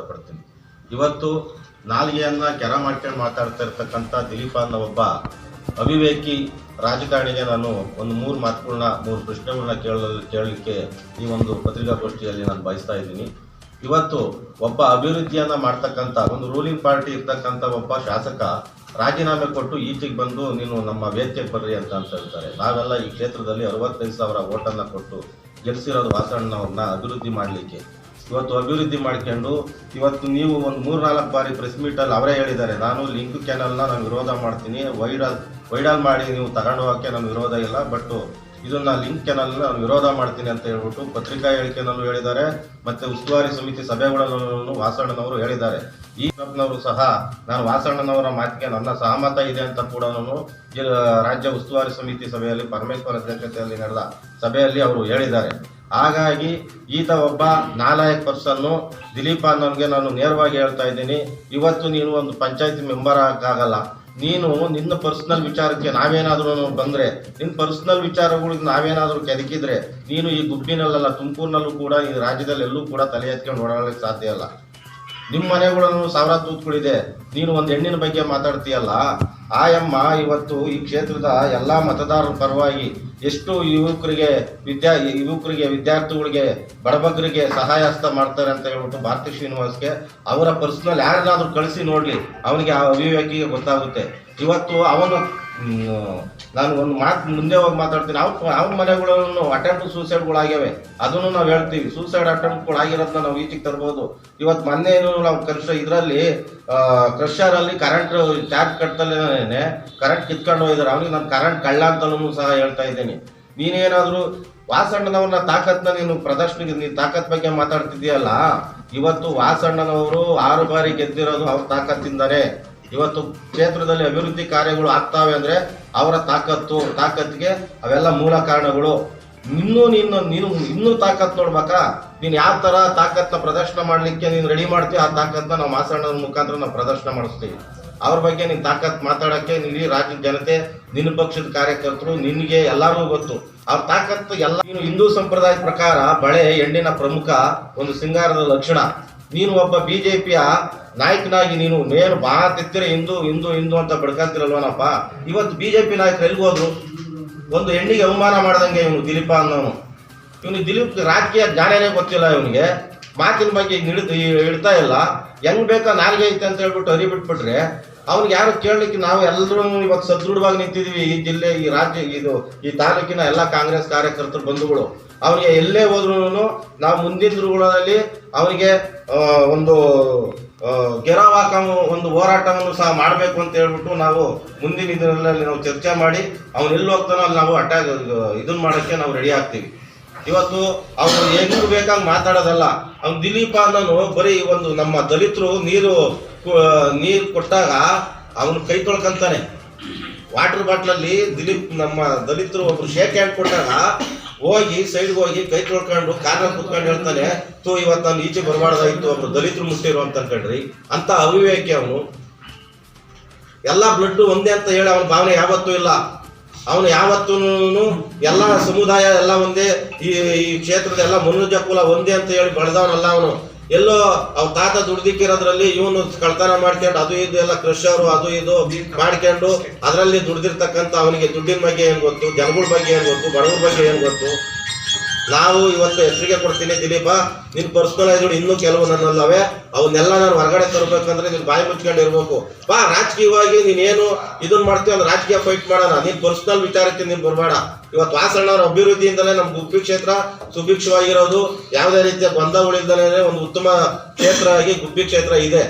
ಇಷ್ಟಪಡ್ತೀನಿ. ಇವತ್ತು ನಾಲಿಗೆಯನ್ನ ಕೆರ ಮಾಡ್ಕೊಂಡು ಮಾತಾಡ್ತಾ ಇರ್ತಕ್ಕಂಥ ದಿಲೀಪ ಅನ್ನೋ ಒಬ್ಬ ಅವಿವೇಕಿ ರಾಜಕಾರಣಿಗೆ ನಾನು ಒಂದು ಮೂರು ಮಾತುಗಳನ್ನ ಮೂರು ಪ್ರಶ್ನೆಗಳನ್ನ ಕೇಳಲು, ಕೇಳಲಿಕ್ಕೆ ಈ ಒಂದು ಪತ್ರಿಕಾಗೋಷ್ಠಿಯಲ್ಲಿ ನಾನು ಬಯಸ್ತಾ ಇದ್ದೀನಿ. ಇವತ್ತು ಒಬ್ಬ ಅಭಿವೃದ್ಧಿಯನ್ನ ಮಾಡ್ತಕ್ಕಂಥ, ಒಂದು ರೂಲಿಂಗ್ ಪಾರ್ಟಿ ಇರ್ತಕ್ಕಂಥ ಒಬ್ಬ ಶಾಸಕ ರಾಜೀನಾಮೆ ಕೊಟ್ಟು ಈಚೆಗೆ ಬಂದು ನೀನು ನಮ್ಮ ವೇದಿಕೆ ಬರ್ರಿ ಅಂತ ಅಂತ ಹೇಳ್ತಾರೆ. ನಾವೆಲ್ಲ ಈ ಕ್ಷೇತ್ರದಲ್ಲಿ ಅರವತ್ತೈದು ಸಾವಿರ ಓಟನ್ನು ಕೊಟ್ಟು ಗೆಲ್ಸಿರೋದು ವಾಸಣ್ಣವ್ರನ್ನ ಅಭಿವೃದ್ಧಿ ಮಾಡಲಿಕ್ಕೆ. ಇವತ್ತು ಅಭಿವೃದ್ಧಿ ಮಾಡ್ಕೊಂಡು ಇವತ್ತು ನೀವು ಒಂದು ಮೂರು ನಾಲ್ಕು ಬಾರಿ ಪ್ರೆಸ್ ಮೀಟಲ್ಲಿ ಅವರೇ ಹೇಳಿದ್ದಾರೆ. ನಾನು ಲಿಂಕ್ ಚಾನಲ್ನ ನಾನು ವಿರೋಧ ಮಾಡ್ತೀನಿ. ವೈರಲ್ ವೈಡಲ್ ಮಾಡಿ ನೀವು ತಗೊಂಡು ಹೋಗೋಕ್ಕೆ ನಾನು ವಿರೋಧ ಇಲ್ಲ. ಬಟ್ ಇದನ್ನ ಲಿಂಕ್ ಚಾನಲ್ ನಾನು ವಿರೋಧ ಮಾಡ್ತೀನಿ ಅಂತ ಹೇಳ್ಬಿಟ್ಟು ಪತ್ರಿಕಾ ಹೇಳಿಕೆನಲ್ಲೂ ಹೇಳಿದ್ದಾರೆ. ಮತ್ತೆ ಉಸ್ತುವಾರಿ ಸಮಿತಿ ಸಭೆಗಳಲ್ಲೂ ವಾಸಣ್ಣನವರು ಹೇಳಿದ್ದಾರೆ. ಈ ಕ್ಲಬ್ನವರು ಸಹ, ನಾನು ವಾಸಣ್ಣನವರ ಮಾತಿಗೆ ನನ್ನ ಸಹಮತ ಇದೆ ಅಂತ ಕೂಡ ನಾನು ರಾಜ್ಯ ಉಸ್ತುವಾರಿ ಸಮಿತಿ ಸಭೆಯಲ್ಲಿ, ಪರಮೇಶ್ವರ ಅಧ್ಯಕ್ಷತೆಯಲ್ಲಿ ನಡೆದ ಸಭೆಯಲ್ಲಿ ಅವರು ಹೇಳಿದ್ದಾರೆ. ಹಾಗಾಗಿ ಈತ ಒಬ್ಬ ನಾಲಾಯಕ್ ಪರ್ಸನ್ನು ದಿಲೀಪ ಅನ್ನೋನ್ಗೆ ನಾನು ನೇರವಾಗಿ ಹೇಳ್ತಾ ಇದ್ದೀನಿ. ಇವತ್ತು ನೀನು ಒಂದು ಪಂಚಾಯತಿ ಮೆಂಬರ್ ಆಗಲ್ಲ ನೀನು ನಿನ್ನ ಪರ್ಸನಲ್ ವಿಚಾರಕ್ಕೆ ನಾವೇನಾದ್ರೂ ಬಂದ್ರೆ ನಿನ್ನ ಪರ್ಸನಲ್ ವಿಚಾರಗಳಿಗೆ ನಾವೇನಾದ್ರೂ ಕೆದಕಿದ್ರೆ, ನೀನು ಈ ಗುಬ್ಬಿನಲ್ಲೆಲ್ಲ, ತುಮಕೂರಿನಲ್ಲೂ ಕೂಡ, ಈ ರಾಜ್ಯದಲ್ಲಿ ಎಲ್ಲೂ ಕೂಡ ತಲೆ ಎತ್ಕೊಂಡು ಓಡಾಡಲಿಕ್ಕೆ ಸಾಧ್ಯ ಇಲ್ಲ. ನಿಮ್ಮ ಮನೆಗಳನ್ನು ಸಾವಿರ ತೂತ್ಗಳಿದೆ. ನೀನು ಒಂದು ಹೆಣ್ಣಿನ ಬಗ್ಗೆ ಮಾತಾಡ್ತೀಯಲ್ಲ? ಆ ಅಮ್ಮ ಇವತ್ತು ಈ ಕ್ಷೇತ್ರದ ಎಲ್ಲ ಮತದಾರರ ಪರವಾಗಿ ಎಷ್ಟು ಯುವಕರಿಗೆ ವಿದ್ಯಾ, ಯುವಕರಿಗೆ, ವಿದ್ಯಾರ್ಥಿಗಳಿಗೆ, ಬಡಬಗ್ಗರಿಗೆ ಸಹಾಯ ಹಸ್ತ ಮಾಡ್ತಾರೆ ಅಂತ ಹೇಳ್ಬಿಟ್ಟು ಭಾರತಿ ಶ್ರೀನಿವಾಸ್ಗೆ ಅವರ ಪರ್ಸನಲ್ ಯಾರನ್ನಾದ್ರೂ ಕಳಿಸಿ ನೋಡಲಿ, ಅವನಿಗೆ ಆ ಅವಿವೇಕಿಗೆ ಗೊತ್ತಾಗುತ್ತೆ. ಇವತ್ತು ಅವನು ನಾನು ಒಂದು ಮಾತು ಮುಂದೆ ಹೋಗಿ ಮಾತಾಡ್ತೀನಿ. ಅವ್ರ ಅವ್ನ ಮನೆಗಳನ್ನು ಅಟೆಂಪ್ಟ್ ಸೂಸೈಡ್ಗಳಾಗ್ಯಾವೆ ಅದನ್ನು ನಾವು ಹೇಳ್ತೀವಿ. ಸೂಸೈಡ್ ಅಟೆಂಪ್ಟ್ಗಳಾಗಿರೋದನ್ನ ನಾವು ಈಚೆಗೆ ತರ್ಬೋದು. ಇವತ್ತು ಮೊನ್ನೆ ಏನು ನಾವು ಕೃಷ ಇದರಲ್ಲಿ ಕ್ರಷರಲ್ಲಿ ಕರೆಂಟ್ ಚಾರ್ಜ್ ಕಟ್ಟದಲ್ಲೇನೆ ಕರೆಂಟ್ ಕಿತ್ಕೊಂಡು ಹೋಗಿದ್ದಾರೆ. ಅವನಿಗೆ ನಾನು ಕರೆಂಟ್ ಕಳ್ಳ ಅಂತಲೂ ಸಹ ಹೇಳ್ತಾ ಇದ್ದೀನಿ. ನೀನೇನಾದರೂ ವಾಸಣ್ಣನವ್ರನ್ನ ತಾಕತ್ನ ನೀನು ಪ್ರದರ್ಶನಕ್ಕೆ, ನೀನು ತಾಕತ್ ಬಗ್ಗೆ ಮಾತಾಡ್ತಿದ್ದೀಯಲ್ಲ, ಇವತ್ತು ವಾಸಣ್ಣನವರು ಆರು ಬಾರಿ ಗೆದ್ದಿರೋದು ಅವ್ರ ತಾಕತ್ತಿಂದಾನೆ. ಇವತ್ತು ಕ್ಷೇತ್ರದಲ್ಲಿ ಅಭಿವೃದ್ಧಿ ಕಾರ್ಯಗಳು ಆಗ್ತಾವೆ ಅಂದ್ರೆ ಅವರ ತಾಕತ್ತು, ತಾಕತ್ತಿಗೆ ಅವೆಲ್ಲ ಮೂಲ ಕಾರಣಗಳು. ಇನ್ನೂ ನೀನು ನೀನು ಇನ್ನೂ ತಾಕತ್ ನೋಡ್ಬೇಕಾ? ನೀನ್ ಯಾವ ತರ ತಾಕತ್ನ ಪ್ರದರ್ಶನ ಮಾಡ್ಲಿಕ್ಕೆ ನೀನು ರೆಡಿ ಮಾಡ್ತೀವಿ ಆ ತಾಕತ್ನ ನಾವು ಮಾಸಣ್ಣನ ಮುಖಾಂತರ ನಾವು ಪ್ರದರ್ಶನ ಮಾಡಿಸ್ತೀವಿ. ಅವ್ರ ಬಗ್ಗೆ ನೀನ್ ತಾಕತ್ ಮಾತಾಡಕ್ಕೆ ಇಡೀ ರಾಜ್ಯದ ಜನತೆ, ನಿನ್ನ ಪಕ್ಷದ ಕಾರ್ಯಕರ್ತರು, ನಿನಗೆ ಎಲ್ಲರಿಗೂ ಗೊತ್ತು. ಅವ್ರ ತಾಕತ್ತು ಎಲ್ಲ ನೀನು ಹಿಂದೂ ಸಂಪ್ರದಾಯದ ಪ್ರಕಾರ ಬಳೆ, ಹೆಣ್ಣಿನ ಪ್ರಮುಖ ಒಂದು ಸಿಂಗಾರದ ಲಕ್ಷಣ. ನೀನು ಒಬ್ಬ ಬಿ ಜೆ ಪಿಯ ನಾಯಕನಾಗಿ ನೀನು ಮೇಲು ಬಾ ತೆತ್ತಿರ ಹಿಂದೂ ಹಿಂದೂ ಹಿಂದೂ ಅಂತ ಬಡ್ಕಂತಿರಲ್ವನಪ್ಪ ಇವತ್ತು ಬಿಜೆಪಿ ನಾಯಕರು ಎಲ್ಲಿಗೆ ಹೋದ್ರು? ಒಂದು ಹೆಣ್ಣಿಗೆ ಅವಮಾನ ಮಾಡ್ದಂಗೆ ಇವನು ದಿಲೀಪ ಅನ್ನೋನು. ಇವನು ದಿಲೀಪ್ ರಾಜಕೀಯ ಜ್ಞಾನನೇ ಗೊತ್ತಿಲ್ಲ ಇವನಿಗೆ. ಮಾತಿನ ಬಗ್ಗೆ ಹಿಡಿದು ಇಡ್ತಾ ಇಲ್ಲ. ಹೆಂಗ್ ಬೇಕೋ ನಾಲ್ಗೆ ಐತೆ ಅಂತ ಹೇಳ್ಬಿಟ್ಟು ಹರಿ ಬಿಟ್ಬಿಟ್ರೆ, ಅವ್ನಿಗೆ ಯಾರು ಕೇಳಲಿಕ್ಕೆ ನಾವು ಎಲ್ಲರೂ ಇವತ್ತು ಸದೃಢವಾಗಿ ನಿಂತಿದ್ದೀವಿ ಈ ಜಿಲ್ಲೆ, ಈ ರಾಜ್ಯ, ಇದು, ಈ ತಾಲೂಕಿನ ಎಲ್ಲ ಕಾಂಗ್ರೆಸ್ ಕಾರ್ಯಕರ್ತರು, ಬಂಧುಗಳು. ಅವನಿಗೆ ಎಲ್ಲೇ ಹೋದ್ರೂ ನಾವು ಮುಂದಿನ ಅವನಿಗೆ ಒಂದು ಗೆರವಾಕ ಒಂದು ಹೋರಾಟವನ್ನು ಸಹ ಮಾಡಬೇಕು ಅಂತ ಹೇಳ್ಬಿಟ್ಟು ನಾವು ಮುಂದಿನ ಇದರಲ್ಲಿ ನಾವು ಚರ್ಚೆ ಮಾಡಿ, ಅವ್ನು ಎಲ್ಲಿ ಹೋಗ್ತಾನೋ ಅಲ್ಲಿ ನಾವು ಅಟ್ಯಾಕ್ ಇದನ್ನ ಮಾಡೋಕ್ಕೆ ನಾವು ರೆಡಿ ಆಗ್ತೀವಿ. ಇವತ್ತು ಅವನು ಹೇಗೂ ಬೇಕಂಗ್ ಮಾತಾಡೋದಲ್ಲ, ಅವ್ನು ದಿಲೀಪ ಅನ್ನೋನು ಬರೀ ಒಂದು ನಮ್ಮ ದಲಿತರು ನೀರು ನೀರು ಕೊಟ್ಟಾಗ ಅವನು ಕೈ ತೊಳ್ಕಂತಾನೆ. ವಾಟರ್ ಬಾಟ್ಲಲ್ಲಿ ದಿಲೀಪ್ ನಮ್ಮ ದಲಿತರು ಒಬ್ರು ಶೇಕ್ ಹ್ಯಾಂಡ್ ಕೊಟ್ಟಾಗ ಹೋಗಿ ಸೈಡ್ಗೆ ಹೋಗಿ ಕೈ ತೊಳ್ಕೊಂಡು ಕಾರ್ನಲ್ಲಿ ಕುತ್ಕೊಂಡು ಹೇಳ್ತಾನೆ, ತೂ, ಇವತ್ತು ನಾನು ಈಚೆ ಬರಬಾರ್ದಾಗಿತ್ತು, ಒಬ್ರು ದಲಿತರು ಮುಟ್ಟಿರು ಅಂತ ಅನ್ಕೊಂಡ್ರಿ. ಅಂತ ಅವಿವೇಕಿ ಅವನು, ಎಲ್ಲ ಬ್ಲಡ್ ಒಂದೇ ಅಂತ ಹೇಳಿ ಅವನ ಭಾವನೆ ಯಾವತ್ತೂ ಇಲ್ಲ. ಅವನು ಯಾವತ್ತೂ ಎಲ್ಲ ಸಮುದಾಯ ಎಲ್ಲ ಒಂದೇ, ಈ ಈ ಕ್ಷೇತ್ರದ ಎಲ್ಲ ಮನುಜ ಕುಲ ಒಂದೇ ಅಂತ ಹೇಳಿ ಬೆಳೆದವನಲ್ಲ ಅವನು. ಎಲ್ಲೋ ಅವ್ರ ತಾತ ದುಡ್ದಿಕ್ಕಿರೋದ್ರಲ್ಲಿ ಇವನು ಕಳ್ತನ ಮಾಡ್ಕೊಂಡು ಅದು ಇದು ಎಲ್ಲ ಕೃಷಿಯವರು, ಅದು ಇದು ಮಾಡ್ಕೊಂಡು ಅದರಲ್ಲಿ ದುಡ್ದಿರ್ತಕ್ಕಂಥ ಅವನಿಗೆ ದುಡ್ಡಿನ ಬಗ್ಗೆ ಏನು ಗೊತ್ತು, ಜನಗಳ ಬಗ್ಗೆ ಏನು ಗೊತ್ತು, ಬಡವ್ರ ಬಗ್ಗೆ ಏನು ಗೊತ್ತು? ನಾವು ಇವತ್ತು ಹೆಸರಿಗೆ ಕೊಡ್ತೀನಿ, ದಿಲೀಪ, ನಿನ್ ಪರ್ಸನಲೈಸ್ ಇನ್ನೂ ಕೆಲವು ನನ್ನಲ್ಲವೆ. ಅವನ್ನೆಲ್ಲ ನಾನು ಹೊರಗಡೆ ತರಬೇಕಂದ್ರೆ ನೀನು ಬಾಯಿ ಮುಚ್ಕೊಂಡು ಇರ್ಬೇಕು ಬಾ, ರಾಜಕೀಯವಾಗಿ ನೀನೇನು ಇದನ್ನ ಮಾಡ್ತೀವಿ ಅಂದ್ರೆ ರಾಜಕೀಯ ಫೈಟ್ ಮಾಡೋಣ. ನೀನ್ ಪರ್ಸನಲ್ ವಿಚಾರಕ್ಕೆ ನೀನ್ ಬರಬೇಡ. ಇವತ್ತು ವಾಸಣ್ಣವ್ರ ಅಭಿವೃದ್ಧಿಯಿಂದಲೇ ನಮ್ಮ ಗುಪ್ಪಿ ಕ್ಷೇತ್ರ ಸುಭಿಕ್ಷವಾಗಿರೋದು. ಯಾವುದೇ ರೀತಿಯ ಬಂಧ ಉಳಿದಲೇ ಒಂದು ಉತ್ತಮ ಕ್ಷೇತ್ರ ಆಗಿ ಗುಬ್ಬಿ ಕ್ಷೇತ್ರ ಇದೆ.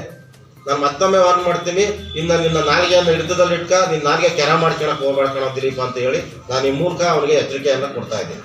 ನಾನು ಮತ್ತೊಮ್ಮೆ ವಾರ್ನ್ ಮಾಡ್ತೀನಿ. ಇನ್ನು ನಿನ್ನ ನಾಲಿಗೆಯನ್ನು ಹಿಡಿತದಲ್ಲಿ ಇಟ್ಕ ನಿನ್ನ ನಾಲಿಗೆ ಕೆರ ಮಾಡ್ಕೊಳಕ್ ಹೋಗ್ಬೇಡ ಕಣೋ ದಿಲೀಪ ಅಂತ ಹೇಳಿ ನಾನು ಈ ಮೂಲಕ ಅವನಿಗೆ ಎಚ್ಚರಿಕೆಯನ್ನು ಕೊಡ್ತಾ ಇದ್ದೀನಿ.